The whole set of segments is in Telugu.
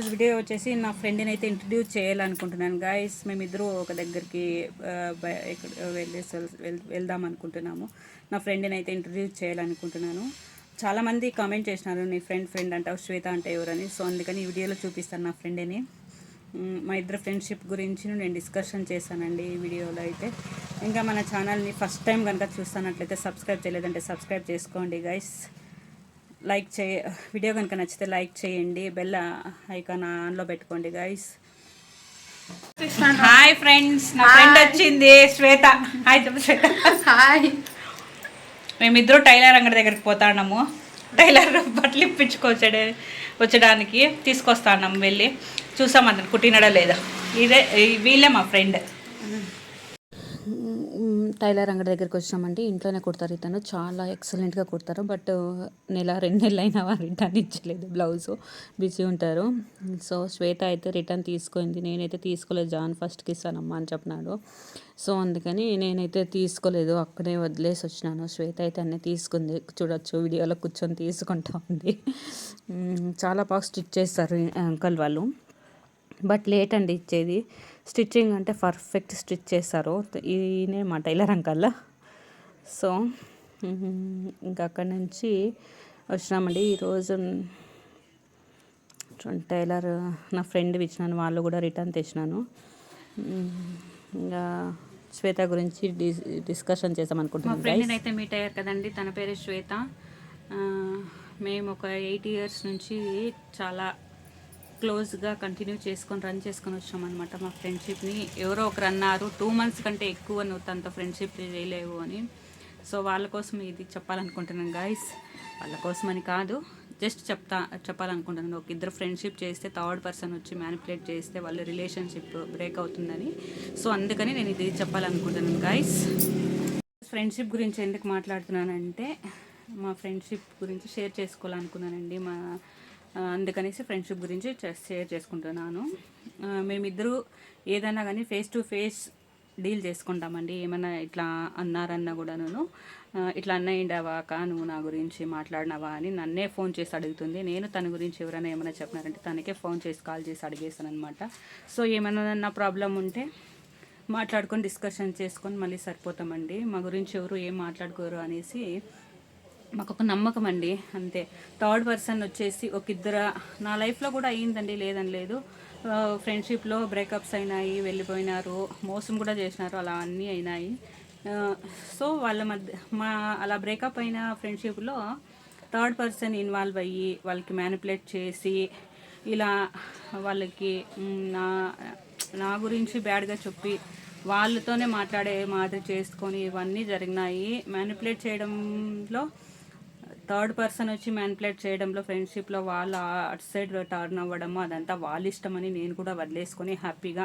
ఈరోజు వీడియో వచ్చేసి నా ఫ్రెండ్ని అయితే ఇంట్రడ్యూస్ చేయాలనుకుంటున్నాను. గాయస్ మేమిద్దరూ ఒక దగ్గరికి ఆ, వెళ్ళేసి వెళ్దాం అనుకుంటున్నాము. నా ఫ్రెండ్ని అయితే ఇంట్రడ్యూస్ చేయాలనుకుంటున్నాను. చాలామంది కామెంట్ చేసినారు నీ ఫ్రెండ్ ఫ్రెండ్ అంటావు శ్వేత అంటే ఎవరని. సో అందుకని ఈ వీడియోలో చూపిస్తాను నా ఫ్రెండ్ని. మా ఇద్దరు ఫ్రెండ్షిప్ గురించి నేను డిస్కషన్ చేశానండి ఈ వీడియోలో అయితే. ఇంకా మన ఛానల్ని ఫస్ట్ టైం కనుక చూస్తున్నట్లయితే సబ్స్క్రైబ్ చేయలేదంటే సబ్స్క్రైబ్ చేసుకోండి గైస్ లైక్ చేయ వీడియో కనుక నచ్చితే లైక్ చేయండి బెల్ ఐకాన్ ఆన్లో పెట్టుకోండి గైస్ హాయ్ ఫ్రెండ్స్ నా ఫ్రెండ్ వచ్చింది శ్వేత. హాయ్ శ్వేత. హాయ్ మేమిద్దరు టైలర్ అంగడి దగ్గరికి పోతాన్నాము టైలర్ బట్టలు ఇప్పించుకొచ్చడే వచ్చడానికి తీసుకొస్తాన్నాము వెళ్ళి. చూసాం అతను కుట్టినడా లేదా? ఇదే వీళ్ళే మా ఫ్రెండ్ టైలర్ అంగడి దగ్గరికి వచ్చినామండి ఇంట్లోనే కుడతారు ఇతను. చాలా ఎక్సలెంట్గా కుడతారు. బట్ uh, నెల రెండు నెలలు అయినా వారు రిటర్న్ ఇచ్చలేదు బ్లౌజ్. బిజీ ఉంటారు. సో శ్వేత అయితే రిటర్న్ తీసుకుంది నేనైతే తీసుకోలేదు. జాన్ ఫస్ట్కి ఇస్తానమ్మా అని చెప్పినాడు. సో అందుకని నేనైతే తీసుకోలేదు. అక్కడే వదిలేసి వచ్చినాను. శ్వేత అయితే అన్నీ తీసుకుంది. చూడొచ్చు. వీడియోలో కూర్చొని తీసుకుంటా ఉంది. Mm, చాలా బాగా స్టిచ్ చేస్తారు అంకల్ వాళ్ళు. బట్ లేట్ అండి ఇచ్చేది. స్టిచ్చింగ్ అంటే పర్ఫెక్ట్ స్టిచ్ చేస్తారు ఈయనే మా టైలర్ అంకల్. సో ఇంకా అక్కడి నుంచి వచ్చినామండి. ఈరోజు టైలర్ నా ఫ్రెండ్ ఇచ్చినాను వాళ్ళు కూడా రిటర్న్ తెచ్చినాను. ఇంకా శ్వేత గురించి డిస్ డిస్కషన్ చేద్దాం అనుకుంటున్నాను ఫ్రెండ్ని అయితే మీట్ అయ్యారు కదండి తన పేరు శ్వేత. మేము ఒక ఎయిట్ ఇయర్స్ నుంచి చాలా క్లోజ్గా కంటిన్యూ చేసుకొని రన్ చేసుకొని వచ్చాం అనమాట మా ఫ్రెండ్షిప్ని ఎవరో ఒకరు అన్నారు టూ మంత్స్ కంటే ఎక్కువ నువ్వు తనతో ఫ్రెండ్షిప్ చేయలేవు అని. సో వాళ్ళ కోసం ఇది చెప్పాలనుకుంటున్నాను గాయస్. వాళ్ళ కోసం అని కాదు జస్ట్ చెప్తా చెప్పాలనుకుంటున్నాను. ఒక ఇద్దరు ఫ్రెండ్షిప్ చేస్తే థర్డ్ పర్సన్ వచ్చి మ్యానిపులేట్ చేస్తే వాళ్ళ రిలేషన్షిప్ బ్రేక్ అవుతుందని. సో అందుకని నేను ఇది చెప్పాలనుకుంటున్నాను గాయస్. ఫ్రెండ్షిప్ గురించి ఎందుకు మాట్లాడుతున్నానంటే మా ఫ్రెండ్షిప్ గురించి షేర్ చేసుకోవాలనుకున్నానండి. మా అందుకనేసి ఫ్రెండ్షిప్ గురించి షేర్ చేసుకుంటున్నాను. మేమిద్దరూ ఏదైనా కానీ ఫేస్ టు ఫేస్ డీల్ చేసుకుంటామండి. ఏమన్నా ఇట్లా అన్నారన్నా కూడాను నేను ఇట్లా అన్నయ్యిండావా అక్క? నువ్వు నా గురించి మాట్లాడినావా అని నన్నే ఫోన్ చేసి అడుగుతుంది. నేను తన గురించి ఎవరైనా ఏమైనా చెప్పినారంటే తనకే ఫోన్ చేసి కాల్ చేసి అడిగేస్తాను అనమాట సో ఏమైనా నా ప్రాబ్లం ఉంటే మాట్లాడుకొని డిస్కషన్ చేసుకొని మళ్ళీ సరిపోతామండి. మా గురించి ఎవరు ఏం మాట్లాడుకోరు అనేసి మాకు ఒక నమ్మకం అండి అంతే. థర్డ్ పర్సన్ వచ్చేసి ఒక ఇద్దరు నా లైఫ్లో కూడా అయ్యిందండి లేదని లేదు. ఫ్రెండ్షిప్లో బ్రేకప్స్ అయినాయి వెళ్ళిపోయినారు మోసం కూడా చేసినారు అలా అన్నీ అయినాయి. సో వాళ్ళ మధ్య మా అలా బ్రేకప్ అయిన ఫ్రెండ్షిప్లో థర్డ్ పర్సన్ ఇన్వాల్వ్ అయ్యి వాళ్ళకి మ్యానిపులేట్ చేసి ఇలా వాళ్ళకి నా నా గురించి బ్యాడ్గా చెప్పి వాళ్ళతోనే మాట్లాడే మాదిరి చేసుకొని ఇవన్నీ జరిగినాయి. మ్యానిపులేట్ చేయడంలో థర్డ్ పర్సన్ వచ్చి మ్యాన్ప్లేట్ చేయడంలో ఫ్రెండ్షిప్లో వాళ్ళ అటు సైడ్ టర్న్ అవ్వడము అదంతా వాళ్ళ ఇష్టమని నేను కూడా వదిలేసుకొని హ్యాపీగా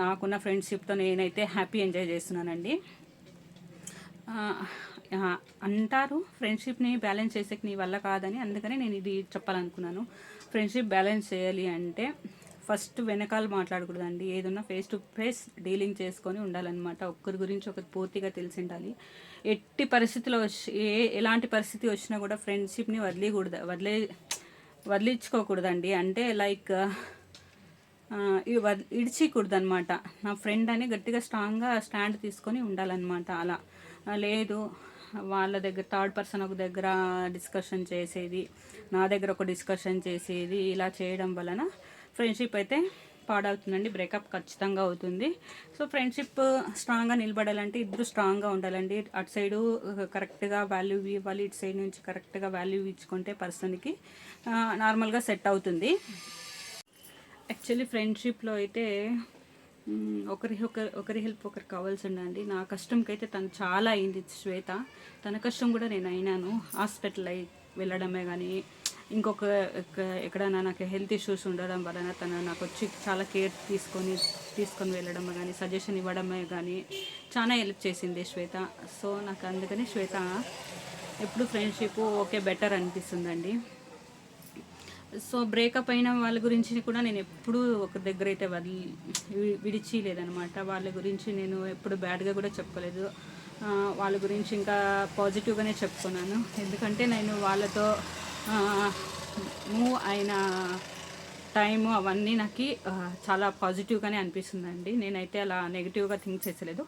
నాకున్న ఫ్రెండ్షిప్తో నేనైతే హ్యాపీ ఎంజాయ్ చేస్తున్నానండి. అంటారు ఫ్రెండ్షిప్ని బ్యాలెన్స్ చేసేకి నీ వల్ల కాదని అందుకని నేను ఇది చెప్పాలనుకున్నాను. ఫ్రెండ్షిప్ బ్యాలెన్స్ చేయాలి అంటే ఫస్ట్ వెనకాల మాట్లాడకూడదండి. ఏదన్నా ఫేస్ టు ఫేస్ డీలింగ్ చేసుకొని ఉండాలన్నమాట. ఒక్కరి గురించి ఒకరు పూర్తిగా తెలిసి ఉండాలి ఎట్టి పరిస్థితిలో వచ్చి ఏ ఎలాంటి పరిస్థితి వచ్చినా కూడా ఫ్రెండ్షిప్ని వదిలికూడదు. వదిలే వదిలించుకోకూడదండి. అంటే లైక్ ఇడిచికూడదు అనమాట నా ఫ్రెండ్ అని గట్టిగా స్ట్రాంగ్గా స్టాండ్ తీసుకొని ఉండాలన్నమాట. అలా. లేదు వాళ్ళ దగ్గర థర్డ్ పర్సన్ ఒక దగ్గర డిస్కషన్ చేసేది నా దగ్గర ఒక డిస్కషన్ చేసేది ఇలా చేయడం వలన ఫ్రెండ్షిప్ అయితే పాడవుతుందండి బ్రేకప్ ఖచ్చితంగా అవుతుంది. సో ఫ్రెండ్షిప్ స్ట్రాంగ్గా నిలబడాలంటే ఇద్దరు స్ట్రాంగ్గా ఉండాలండి. అటు సైడు కరెక్ట్గా వాల్యూ ఇవ్వాలి ఇటు సైడ్ నుంచి కరెక్ట్గా వాల్యూ ఇచ్చుకుంటే పర్సన్కి నార్మల్గా సెట్ అవుతుంది. యాక్చువల్లీ ఫ్రెండ్షిప్లో అయితే ఒకరి ఒకరి ఒకరి హెల్ప్ ఒకరు కావాల్సి ఉండండి నా కష్టంకి అయితే తను చాలా అయింది శ్వేత. తన కష్టం కూడా నేను అయినాను. హాస్పిటల్ అయి వెళ్ళడమే కానీ ఇంకొక ఎక్కడైనా నాకు హెల్త్ ఇష్యూస్ ఉండడం వలన తను నాకు వచ్చి చాలా కేర్ తీసుకొని తీసుకొని వెళ్ళడం కానీ సజెషన్ ఇవ్వడమే కానీ చాలా హెల్ప్ చేసింది శ్వేత. సో నాకు అందుకని శ్వేత ఎప్పుడు ఫ్రెండ్షిప్ ఓకే బెటర్ అనిపిస్తుందండి. సో బ్రేకప్ అయిన వాళ్ళ గురించి కూడా నేను ఎప్పుడూ ఒక దగ్గర అయితే వదిలి విడిచి లేదనమాట వాళ్ళ గురించి నేను ఎప్పుడు బ్యాడ్గా కూడా చెప్పలేదు వాళ్ళ గురించి ఇంకా పాజిటివ్గానే చెప్పుకున్నాను. ఎందుకంటే నేను వాళ్ళతో మూవ్ అయిన టైము అవన్నీ నాకు చాలా పాజిటివ్గానే అనిపిస్తుందండి. నేనైతే అలా నెగిటివ్గా థింక్ చేసలేదు.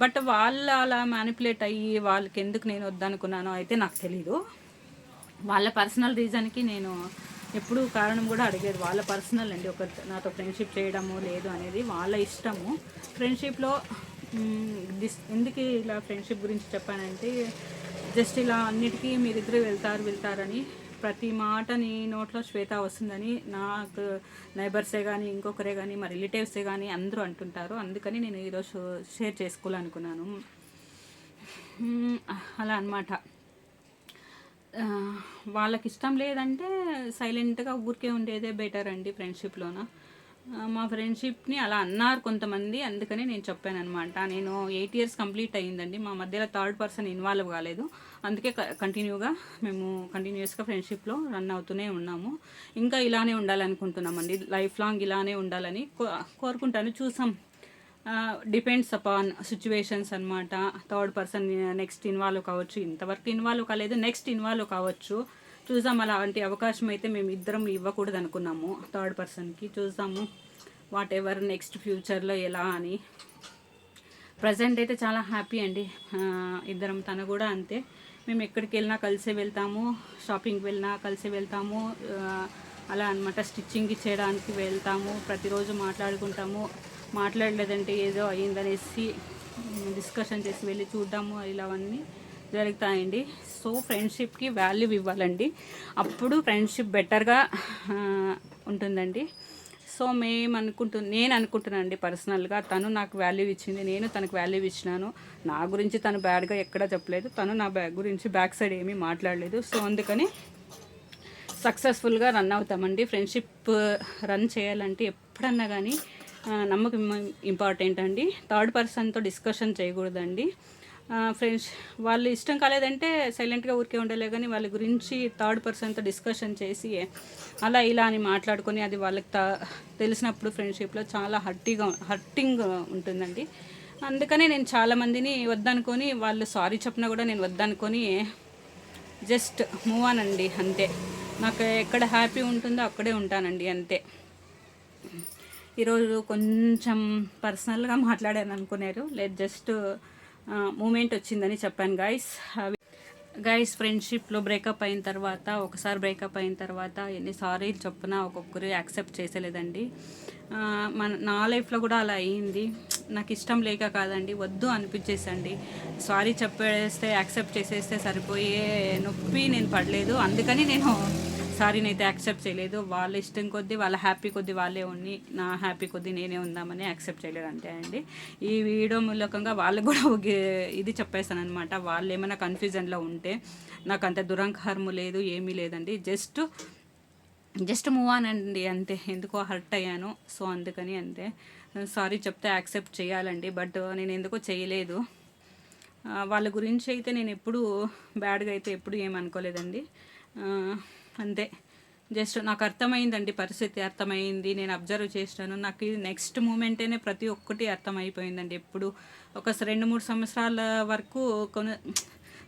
బట్ వాళ్ళు అలా మ్యానిపులేట్ అయ్యి వాళ్ళకి ఎందుకు నేను వద్దనుకున్నానో అయితే నాకు తెలీదు. వాళ్ళ పర్సనల్ రీజన్కి నేను ఎప్పుడు కారణం కూడా అడిగేది. వాళ్ళ పర్సనల్ అండి. ఒక నాతో ఫ్రెండ్షిప్ చేయడము లేదు అనేది వాళ్ళ ఇష్టము. ఫ్రెండ్షిప్లో డిస్ ఎందుకు ఇలా ఫ్రెండ్షిప్ గురించి చెప్పానంటే జస్ట్ ఇలా అన్నిటికీ మీరిద్దరు వెళ్తారు వెళ్తారని ప్రతి మాట నీ నోట్లో శ్వేత వస్తుందని నాకు నైబర్సే కానీ ఇంకొకరే కానీ మా రిలేటివ్సే కానీ అందరూ అంటుంటారు. అందుకని నేను ఈరోజు షేర్ చేసుకోవాలనుకున్నాను. అలా అన్నమాట. వాళ్ళకి ఇష్టం లేదంటే సైలెంట్గా ఊరికే ఉండేదే బెటర్ అండి ఫ్రెండ్షిప్లోన మా ఫ్రెండ్షిప్ని అలా అన్నారు కొంతమంది అందుకని నేను చెప్పాను అనమాట నేను ఎయిట్ ఇయర్స్ కంప్లీట్ అయ్యిందండి. మా మధ్యలో థర్డ్ పర్సన్ ఇన్వాల్వ్ కాలేదు. అందుకే కంటిన్యూగా మేము కంటిన్యూస్గా ఫ్రెండ్షిప్లో రన్ అవుతూనే ఉన్నాము. ఇంకా ఇలానే ఉండాలనుకుంటున్నామండి. లైఫ్ లాంగ్ ఇలానే ఉండాలని కో- కోరుకుంటాను. చూసాం. డిపెండ్స్ అపాన్ సిచ్యువేషన్స్ అనమాట థర్డ్ పర్సన్ నెక్స్ట్ ఇన్వాల్వ్ కావచ్చు. ఇంతవరకు ఇన్వాల్వ్ కాలేదు. నెక్స్ట్ ఇన్వాల్వ్ కావచ్చు. చూసాం అలాంటి అవకాశం అయితే మేము ఇద్దరం ఇవ్వకూడదు అనుకున్నాము థర్డ్ పర్సన్కి. చూసాము వాట్ ఎవర్ నెక్స్ట్ ఫ్యూచర్లో ఎలా అని. ప్రజెంట్ అయితే చాలా హ్యాపీ అండి. ఇద్దరం తను కూడా అంతే. మేము ఎక్కడికి వెళ్ళినా కలిసే వెళ్తాము షాపింగ్కి వెళ్ళినా కలిసే వెళ్తాము అలా అనమాట స్టిచ్చింగ్ చేయడానికి వెళ్తాము ప్రతిరోజు మాట్లాడుకుంటాము. మాట్లాడలేదంటే ఏదో అయ్యిందనేసి డిస్కషన్ చేసి వెళ్ళి చూద్దాము ఇలావన్నీ జరుగుతాయండి. సో ఫ్రెండ్షిప్కి వాల్యూ ఇవ్వాలండి. అప్పుడు ఫ్రెండ్షిప్ బెటర్గా ఉంటుందండి. సో మేము అనుకుంటు నేను అనుకుంటున్నాను అండి పర్సనల్గా తను నాకు వాల్యూ ఇచ్చింది నేను తనకు వాల్యూ ఇచ్చినాను. నా గురించి తను బ్యాడ్గా ఎక్కడా చెప్పలేదు. తను నా బ్యాగ్ గురించి బ్యాక్ సైడ్ ఏమీ మాట్లాడలేదు. సో అందుకని సక్సెస్ఫుల్గా రన్ అవుతామండి. ఫ్రెండ్షిప్ రన్ చేయాలంటే ఎప్పుడన్నా కానీ నమ్మకం ఇంపార్టెంట్ అండి. థర్డ్ పర్సన్తో డిస్కషన్ చేయకూడదండి. ఫ్రెండ్స్ వాళ్ళు ఇష్టం కాలేదంటే సైలెంట్గా ఊరికే ఉండలే కానీ వాళ్ళ గురించి థర్డ్ పర్సన్తో డిస్కషన్ చేసి అలా ఇలా అని మాట్లాడుకొని అది వాళ్ళకి త- తెలిసినప్పుడు ఫ్రెండ్షిప్లో చాలా హర్టీగా హర్టింగ్ ఉంటుందండి. అందుకనే నేను చాలామందిని వద్దనుకొని వాళ్ళు సారీ చెప్పినా కూడా నేను వద్దనుకొని జస్ట్ మూవ్ అనండి అంతే. నాకు ఎక్కడ హ్యాపీ ఉంటుందో అక్కడే ఉంటానండి అంతే. ఈరోజు కొంచెం పర్సనల్గా మాట్లాడాను అనుకున్నారు లేదు జస్ట్ మూమెంట్ వచ్చిందని చెప్పాను గాయస్ గైస్ ఫ్రెండ్షిప్లో బ్రేకప్ అయిన తర్వాత ఒకసారి బ్రేకప్ అయిన తర్వాత ఎన్నిసార్లు చెప్పినా ఒక్కొక్కరు యాక్సెప్ట్ చేసేలేదండి. మన నా లైఫ్లో కూడా అలా అయ్యింది నాకు ఇష్టం లేక కాదండి వద్దు అనిపించేసండి. సారీ చెప్పేస్తే యాక్సెప్ట్ చేసేస్తే సరిపోయే నొప్పి నేను పడలేదు. అందుకని నేను సారీని అయితే యాక్సెప్ట్ చేయలేదు. వాళ్ళ ఇష్టం కొద్దీ వాళ్ళ హ్యాపీ కొద్దీ వాళ్ళే ఉండి నా హ్యాపీ కొద్దీ నేనే ఉందామని యాక్సెప్ట్ చేయలేదు అంతే అండి. ఈ వీడియో మూలకంగా వాళ్ళకు కూడా ఒక ఇది చెప్పేస్తాను అనమాట వాళ్ళు ఏమైనా కన్ఫ్యూజన్లో ఉంటే నాకు అంత దురంకారము లేదు ఏమీ లేదండి. జస్ట్ జస్ట్ మూవ్ ఆన్ అండి అంతే. ఎందుకో హర్ట్ అయ్యాను. సో అందుకని అంతే. సారీ చెప్తే యాక్సెప్ట్ చేయాలండి బట్ నేను ఎందుకో చేయలేదు. వాళ్ళ గురించి అయితే నేను ఎప్పుడు బ్యాడ్గా అయితే ఎప్పుడు ఏమనుకోలేదండి. ఆ, అంతే. జస్ట్ నాకు అర్థమైందండి పరిస్థితి అర్థమైంది నేను అబ్జర్వ్ చేసినాను నాకు ఇది నెక్స్ట్ మూమెంటేనే ప్రతి ఒక్కటి అర్థమైపోయిందండి. ఎప్పుడు ఒక రెండు మూడు సంవత్సరాల వరకు కొను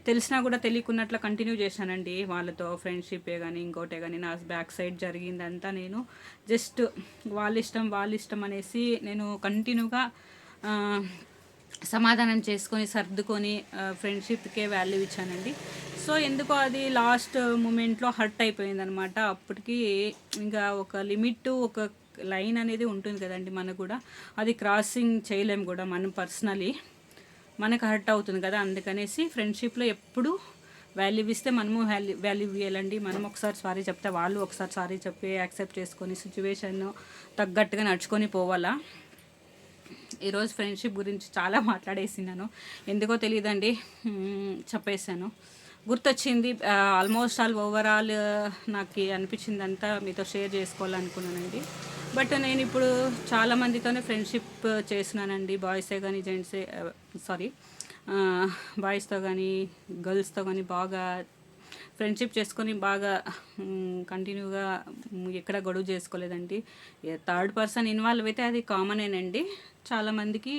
తెలిసినా కూడా తెలియకున్నట్లు కంటిన్యూ చేశానండి. వాళ్ళతో ఫ్రెండ్షిపే కానీ ఇంకోటే కానీ నా బ్యాక్ సైడ్ జరిగిందంతా నేను జస్ట్ వాళ్ళ ఇష్టం వాళ్ళ ఇష్టం అనేసి నేను కంటిన్యూగా సమాధానం చేసుకొని సర్దుకొని ఫ్రెండ్షిప్కే వాల్యూ ఇచ్చానండి. సో ఎందుకో అది లాస్ట్ మూమెంట్లో హర్ట్ అయిపోయిందనమాట అప్పటికి ఇంకా ఒక లిమిట్ ఒక లైన్ అనేది ఉంటుంది కదండి మనకు కూడా. అది క్రాసింగ్ చేయలేం కూడా మనం పర్సనలీ మనకు హర్ట్ అవుతుంది కదా అందుకనేసి ఫ్రెండ్షిప్లో ఎప్పుడు వాల్యూ ఇస్తే మనము వాల్యూ వాల్యూ ఇవ్వాలండి. మనం ఒకసారి సారీ చెప్తే వాళ్ళు ఒకసారి సారీ చెప్పి యాక్సెప్ట్ చేసుకొని సిచ్యువేషన్ తగ్గట్టుగా నడుచుకొని పోవాలా. ఈరోజు ఫ్రెండ్షిప్ గురించి చాలా మాట్లాడేసినాను. ఎందుకో తెలియదండి. చెప్పేశాను. గుర్తొచ్చింది ఆల్మోస్ట్ ఆల్ ఓవరాల్ నాకు అనిపించిందంతా మీతో షేర్ చేసుకోవాలనుకున్నానండి. బట్ నేను ఇప్పుడు చాలా మందితోనే ఫ్రెండ్షిప్ చేసినానండి బాయ్సే కానీ జెంట్సే సారీ బాయ్స్తో కానీ గర్ల్స్తో కానీ బాగా ఫ్రెండ్షిప్ చేసుకొని బాగా కంటిన్యూగా ఎక్కడ గొడవ చేసుకోలేదండి. థర్డ్ పర్సన్ ఇన్వాల్వ్ అయితే అది కామనేనండి చాలామందికి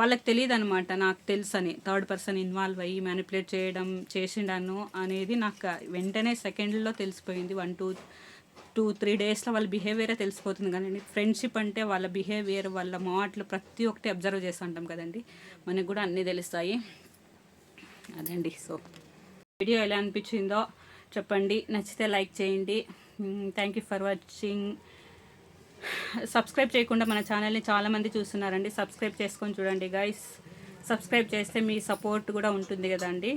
వాళ్ళకి తెలియదు అనమాట నాకు తెలుసు అని థర్డ్ పర్సన్ ఇన్వాల్వ్ అయ్యి మ్యానిపులేట్ చేయడం చేసిండాను అనేది నాకు వెంటనే సెకండ్లో తెలిసిపోయింది. వన్ టూ టూ త్రీ డేస్లో వాళ్ళ బిహేవియరే తెలిసిపోతుంది కదండి. ఫ్రెండ్షిప్ అంటే వాళ్ళ బిహేవియర్ వాళ్ళ మాటలు ప్రతి ఒక్కటి అబ్జర్వ్ చేస్తుంటాం కదండి. మనకు కూడా అన్నీ తెలుస్తాయి. అదండి సో. వీడియో ఎలా అనిపించిందో చెప్పండి. నచ్చితే లైక్ చేయండి. Thank you for watching subscribe చేయకుండా మన ఛానల్ని చాలామంది చూస్తున్నారండి. సబ్స్క్రైబ్ చేసుకొని చూడండి గైస్ సబ్స్క్రైబ్ చేస్తే మీ సపోర్ట్ కూడా ఉంటుంది కదండి.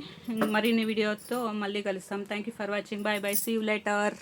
మరిన్ని వీడియోతో మళ్ళీ కలుస్తాం. Thank you for watching bye bye see you later